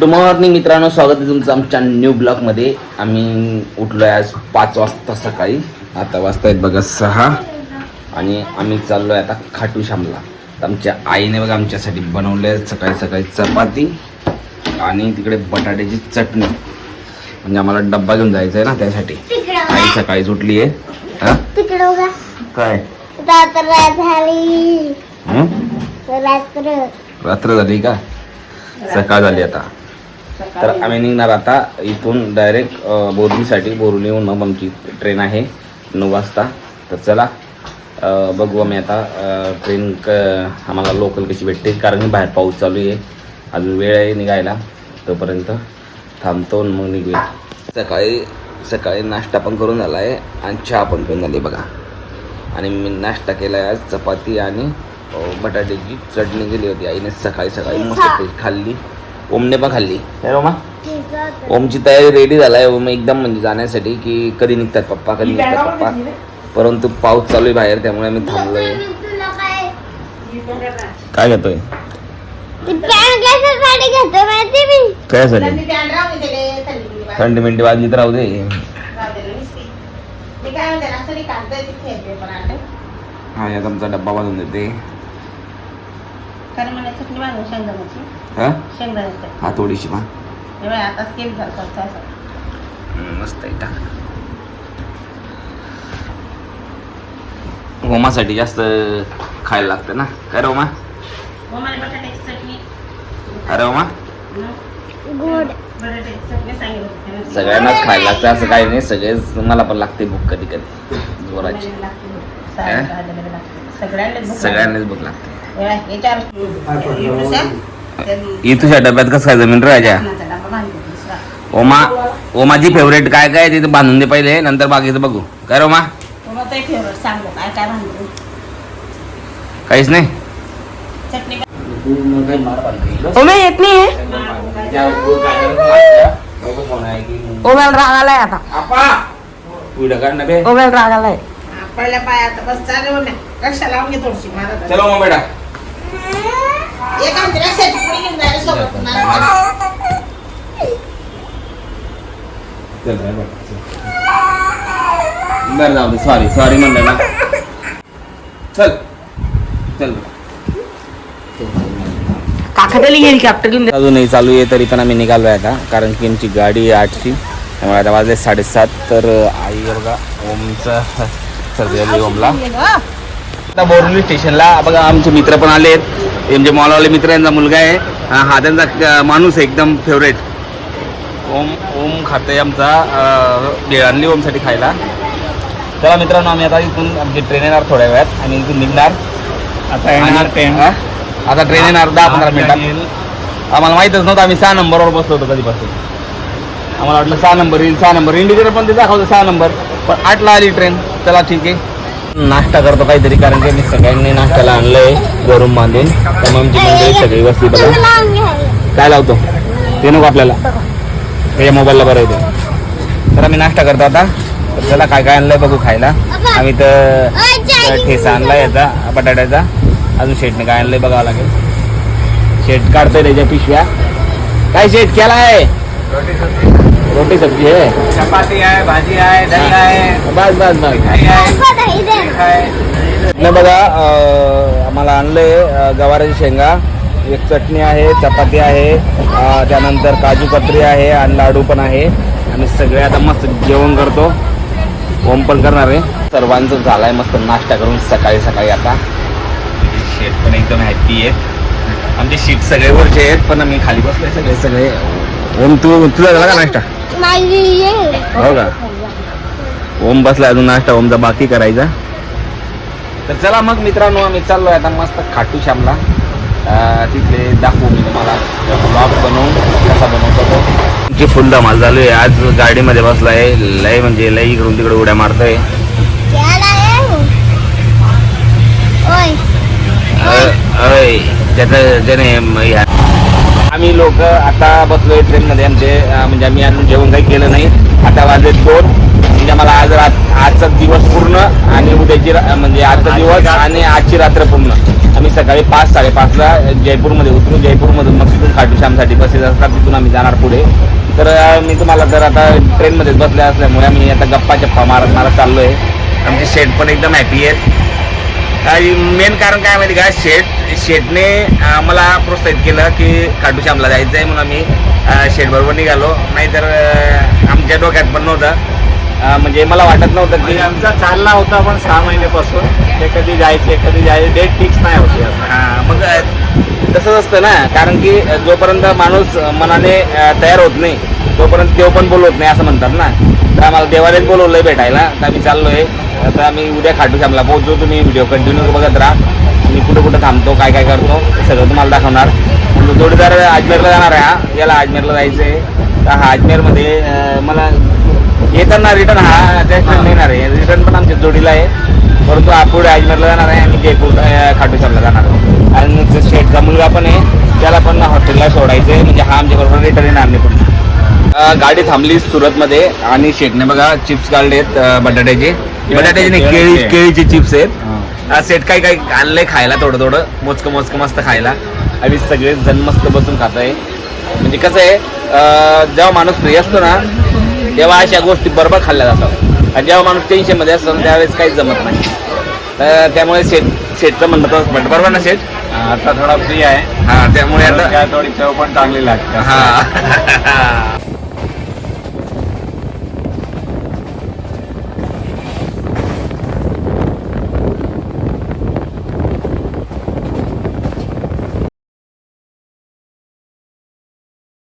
Good morning मित्रांनो. स्वागत आहे तुमचं आमच्या न्यू ब्लॉगमध्ये आम्ही उठलो आहे आज पाच वाजता सकाळी. आता वाजता आहेत बघा सहा. आणि आम्ही चाललो आहे आता खाटू श्यामला. तर आमच्या आईने बघा आमच्यासाठी बनवले आहे सकाळी सकाळी चपाती आणि तिकडे बटाट्याची चटणी. म्हणजे आम्हाला डब्बा घेऊन जायचा आहे ना त्यासाठी. आई सकाळी सुटली आहे हा? काय रात्र झाली का? सकाळ झाली आता. तर आम्ही निघणार आता इथून डायरेक्ट बोरलीसाठी बोरलीहून मग आमची ट्रेन आहे नऊ वाजता. तर चला बघू आम्ही आता ट्रेन क आम्हाला लोकल कशी भेटते. कारण की बाहेर पाऊस चालू आहे. अजून वेळ आहे निघायला. तोपर्यंत थांबतो मग निघूया. सकाळी सकाळी नाश्ता पण करून झाला आहे आणि चहा पण पिऊन झाली बघा. आणि मी नाश्ता केला आहे आज चपाती आणि बटाट्याची चटणी केली होती. आईने सकाळी सकाळी मस्त खाल्ली. ओमने पण खाल्ली. काय रोमा? ओमची तयारी रेडी झालाय. ओम एकदम म्हणजे जाण्यासाठी की कधी निघतात पप्पा कधी निघतात पप्पा. परंतु पाऊस चालू आहे बाहेर त्यामुळे आम्ही थांबलोय. काय घेतोय? मी. काय झालं थंडी मिंडी वाजली तर राहू दे. हा या तुमचा डब्बा बांधून देते. चटणी बांधून शेंगदाण्याची हा? शेंगदाण्याची हा थोडीशी पा हे बघ, आताच केली असं. मस्त आहे टाक. ओमासाठी जास्त खायला लागतं ना. काय रे बटाट्याची चटणी. अरे ओमा गोड. बटाट्याची चटणी सांगितलं होतं त्यानं. सगळ्यांनाच खायला लागतं असं काही नाही. सगळेच मला पण लागते भूक कधी कधी. जोराची. भूक. लागते. सगळ्यांनाच भूक लागते. तुझ्या डब्यात कसं काय जमीन राजा. ओमा ओमाची फेवरेट काय काय तिथे बांधून दे पहिले नंतर बाकीचं बघू. काय ओमा? ते काहीच नाही? ओमे येत नाही ओमेल राग आलाय आता. ओमेल राग आलाय. पहिल्या पायात बस चालू ना रक्षा लावून घे थोडीशी मला चलो ओमा बेटा एक आमची रक्षाची पुडी घेऊन जायला सोबत मला बरं जाऊ दे सॉरी सॉरी म्हणलं ना चल चल काकातली हेलिकॉप्टर घेऊन अजूनही चालू आहे तरी पण आम्ही निघालो आहे आता कारण की आमची गाडी आठची त्यामुळे आता वाजले साडेसात तर आई बघा ओमचा सर्दी आली ओमला आता बोरवली स्टेशनला बघा आमचे मित्र पण आले आहेत म्हणजे मॉलवाले मित्र यांचा मुलगा आहे. हा त्यांचा माणूस आहे एकदम फेवरेट ओम ओम खाते आमचा आणली ओमसाठी खायला. चला मित्रांनो आम्ही आता इथून आमची ट्रेन येणार थोड्या वेळात आणि इथून निघणार. आता येणार ट्रेन? आता ट्रेन येणार दहा पंधरा मिनिटात. आम्हाला माहीतच नव्हतं आम्ही सहा नंबरवर बसलो होतो कधीपासून. आम्हाला वाटलं सहा नंबर येईल सहा नंबर इंडिकेटर पण ते दाखवतं सहा नंबर पण आठला आली ट्रेन चला ठीक आहे. नाश्ता करतो काहीतरी कारण की मी सगळ्यांनी नाश्त्याला आणलंय गरम बांधून. त्यामुळे आमची मंडळी सगळी बसली बघा. काय लावतो? ते नको आपल्याला. त्याच्या मोबाईलला बरं येते तर आम्ही नाश्ता करतो आता. तर चला काय काय आणलंय बघू खायला. आम्ही तर तर ठेसा आणला याचा बटाट्याचा. अजून शेटने काय आणलंय बघावं लागेल. शेट काढतोय त्याच्या पिशव्या. काय शेट केला आहे रोटी सब्जी। आहे चपाती आहे भाजी आहे दही आहे बस बस बस। दही आहे दही दे. आहे न बघा आम्हाला आणलंय गवाराची शेंगा. एक चटणी आहे चपाती आहे त्यानंतर काजू कतरी आहे आणि लाडू पण आहे. आणि सगळे आता मस्त जेवण करतो. ओम पण करणार आहे. सर्वांचं झालाय मस्त नाश्ता करून सकाळी सकाळी आता. शेट पण एकदम हॅपी आहेत आमचे शीट सगळे वरचे आहेत पण आम्ही खाली बसलोय सगळे सगळे ओम तू तुझा झाला का नाश्ता. हो का? ओम बसला अजून नाश्ता ओमचा बाकी करायचा. तर चला मग मित्रांनो आम्ही चाललोय आता मस्त खाटू श्यामला. अं, तिथले दाखवू मी तुम्हाला. ब्लॉग बनवून कसा बनवतो तो. जी फुल धमाल चालू आहे. आज गाडीमध्ये बसलाय. लय म्हणजे लय इकडून तिकडे उड्या मारतोय. अय, त्याचं त्याने म- ह्या- आम्ही लोक आता बसलोय ट्रेनमध्ये आमचे म्हणजे आम्ही अजून जेवण काही केलं नाही. आता वाजले दोन. म्हणजे मला आज रात आजचा दिवस पूर्ण आणि उद्याची म्हणजे आजचा दिवस आणि आजची रात्र पूर्ण. आम्ही सकाळी पाच साडेपाचला जयपूरमध्ये उतरू. जयपूरमधून मग तिथून खाटू श्यामसाठी बसेस असतात. तिथून आम्ही जाणार पुढे. तर मी तुम्हाला तर आता ट्रेनमध्येच बसले असल्यामुळे आम्ही आता गप्पा चप्पा मारत मारत चाललो आहे आमचे शेट पण एकदम हॅपी आहेत. आणि मेन कारण काय माहिती का? शेट शेटने मला प्रोत्साहित केलं की खाटू श्यामला जायचं आहे म्हणून आम्ही अं, शेट बरोबर निघालो. नाहीतर आमच्या डोक्यात पण नव्हतं. म्हणजे मला वाटत नव्हतं की म्हणजे आमचा चालला होता पण सहा महिन्यापासून. ते कधी जायचे कधी जायचे. डेट फिक्स नाही होती हा, मग तसंच असतं ना. कारण की जोपर्यंत माणूस मनाने तयार होत नाही तोपर्यंत देव पण बोलवत नाही असं म्हणतात ना. तर आम्हाला देवानेच बोलवलंय भेटायला. तर आम्ही चाललोय. आता आम्ही उद्या खाटू श्यामला पोहोचू तुम्ही व्हिडिओ कंटिन्यू बघत राहा मी कुठं कुठं थांबतो काय काय करतो सगळं तुम्हाला दाखवणार. म्हणजे जोडीदार अजमेरला जाणार आहे हा. याला अजमेरला जायचं आहे तर हा अजमेरमध्ये मला येताना रिटर्न हा त्या ट्रेन येणार आहे. रिटर्न पण आमच्या जोडीला आहे. परंतु हा अजमेरला जाणार आहे आणि जयपूर खाटू श्यामला जाणार आहे. आणि शेठचा मुलगा पण आहे. त्याला पण हॉस्टेलला सोडायचं आहे म्हणजे हा आमच्या बरोबर रिटर्न येणार नाही पुढे. गाडी थांबली सुरतमध्ये. आणि शेठने बघा चिप्स काढले आहेत बटाट्याचे. बटाट्याचे नाही केळी केळीचे चिप्स आहेत. अं, शेठ काय काय आणलंय खायला थोडं थोडं. मोजकं मोजकं मस्त खायला. आम्ही सगळे जण मस्त बसून खात आहे म्हणजे कसं आहे अं, जेव्हा माणूस फ्री असतो ना तेव्हा अशा गोष्टी बरोबर खाल्ल्या जातात. आणि जेव्हा माणूस टेन्शनमध्ये असतो ना, त्यावेळेस काहीच जमत नाही. तर त्यामुळे शेट शेटचं म्हणणं तर म्हटलं बरोबर ना शेट आता थोडा फ्री आहे. हा त्यामुळे आता काय थोडी चव पण चांगली लागते. हा.